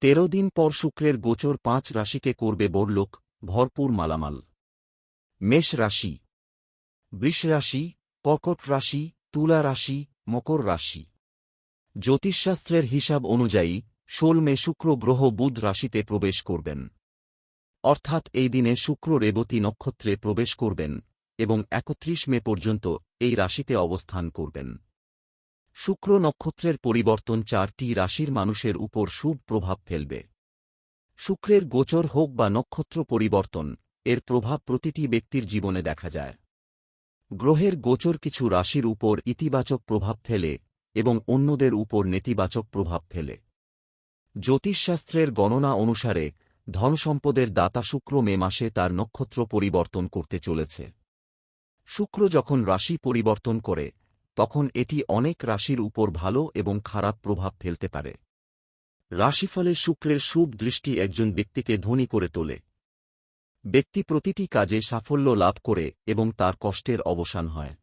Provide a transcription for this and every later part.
তেরো দিন পর শুক্রের গোচর পাঁচ রাশিকে করবে বড়লোক ভরপুর মালামাল। মেষ রাশি। বৃষ রাশি, কর্কট রাশি, তুলা রাশি, মকর রাশি। জ্যোতিষশাস্ত্রের হিসাব অনুযায়ী ষোল মে শুক্র গ্রহ বুধ রাশিতে প্রবেশ করবেন। অর্থাৎ এই দিনে শুক্র রেবতী নক্ষত্রে প্রবেশ করবেন এবং একত্রিশ মে পর্যন্ত এই রাশিতে অবস্থান করবেন। শুক্র নক্ষত্রের পরিবর্তন চারটি রাশির মানুষের উপর শুভ প্রভাব ফেলবে। শুক্রের গোচর হোক বা নক্ষত্র পরিবর্তন, এর প্রভাব প্রতিটি ব্যক্তির জীবনে দেখা যায়। গ্রহের গোচর কিছু রাশির উপর ইতিবাচক প্রভাব ফেলে এবং অন্যদের উপর নেতিবাচক প্রভাব ফেলে। জ্যোতিষশাস্ত্রের গণনা অনুসারে, ধনসম্পদের দাতা শুক্র মে মাসে তার নক্ষত্র পরিবর্তন করতে চলেছে। শুক্র যখন রাশি পরিবর্তন করে তখন এটি অনেক রাশির উপর ভালো এবং খারাপ প্রভাব ফেলতে পারে। রাশিফলে শুক্রের শুভ দৃষ্টি একজন ব্যক্তিকে ধনী করে তোলে। ব্যক্তি প্রতিটি কাজে সাফল্য লাভ করে এবং তার কষ্টের অবসান হয়।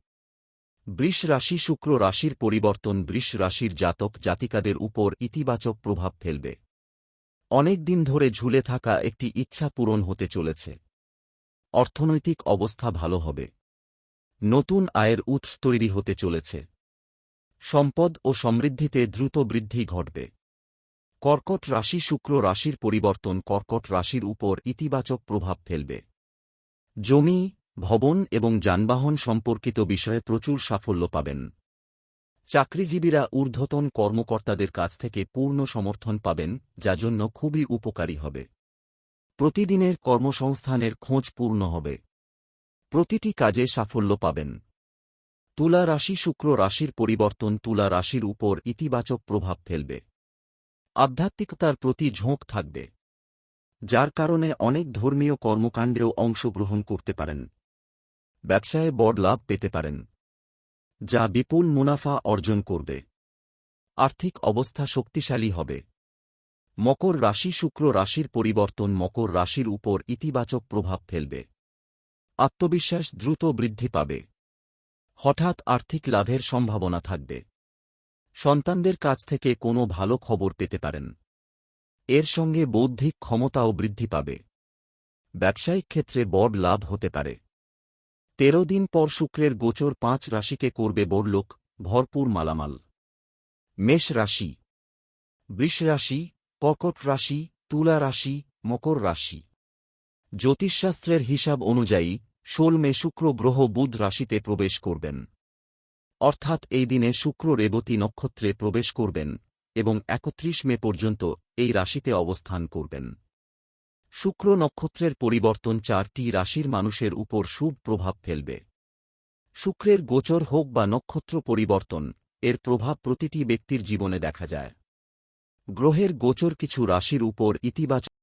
বৃষ রাশি শুক্র রাশির পরিবর্তন বৃষ রাশির জাতক জাতিকাদের উপর ইতিবাচক প্রভাব ফেলবে। অনেক দিন ধরে ঝুলে থাকা একটি ইচ্ছা পূরণ হতে চলেছে। অর্থনৈতিক অবস্থা ভালো হবে। নতুন আয়ের উৎস তৈরি হতে চলেছে। সম্পদ ও সমৃদ্ধিতে দ্রুত বৃদ্ধি ঘটবে। কর্কট রাশি শুক্র রাশির পরিবর্তন কর্কট রাশির উপর ইতিবাচক প্রভাব ফেলবে। জমি, ভবন এবং যানবাহন সম্পর্কিত বিষয়ে প্রচুর সাফল্য পাবেন। চাকরিজীবীরা ঊর্ধ্বতন কর্মকর্তাদের কাছ থেকে পূর্ণ সমর্থন পাবেন, যা জন্য খুবই উপকারী হবে। প্রতিদিনের কর্মসংস্থানের খোঁজ পূর্ণ হবে। প্রতিটি কাজে সাফল্য পাবেন। তুলা রাশি শুক্র রাশির পরিবর্তন তুলা রাশির উপর ইতিবাচক প্রভাব ফেলবে। আধ্যাত্মিকতার প্রতি ঝোঁক থাকবে। যার কারণে অনেক ধর্মীয় কর্মকাণ্ডেও অংশগ্রহণ করতে পারেন। ব্যবসায়ে বড় লাভ পেতে পারেন। যা বিপুল মুনাফা অর্জন করবে। আর্থিক অবস্থা শক্তিশালী হবে। মকর রাশি শুক্র রাশির পরিবর্তন মকর রাশির উপর ইতিবাচক প্রভাব ফেলবে। আত্মবিশ্বাস দ্রুত বৃদ্ধি পাবে। হঠাৎ আর্থিক লাভের সম্ভাবনা থাকবে। সন্তানদের কাছ থেকে কোনো ভালো খবর পেতে পারেন। এর সঙ্গে বৌদ্ধিক ক্ষমতাও বৃদ্ধি পাবে। ব্যবসায়িক ক্ষেত্রে বড় লাভ হতে পারে। তেরো দিন পর শুক্রের গোচর পাঁচ রাশিকে করবে বড়লোক ভরপুর মালামাল। মেষ রাশি। বৃষ রাশি, কর্কট রাশি, তুলা রাশি, মকর রাশি। জ্যোতিষশাস্ত্রের হিসাব অনুযায়ী ষোল মে শুক্র গ্রহ বুধ রাশিতে প্রবেশ করবেন। অর্থাৎ এই দিনে শুক্র রেবতী নক্ষত্রে প্রবেশ করবেন এবং একত্রিশ মে পর্যন্ত এই রাশিতে অবস্থান করবেন। শুক্র নক্ষত্রের পরিবর্তন চারটি রাশির মানুষের উপর শুভ প্রভাব ফেলবে। শুক্রের গোচর হোক বা নক্ষত্র পরিবর্তন, এর প্রভাব প্রতিটি ব্যক্তির জীবনে দেখা যায়। গ্রহের গোচর কিছু রাশির উপর ইতিবাচক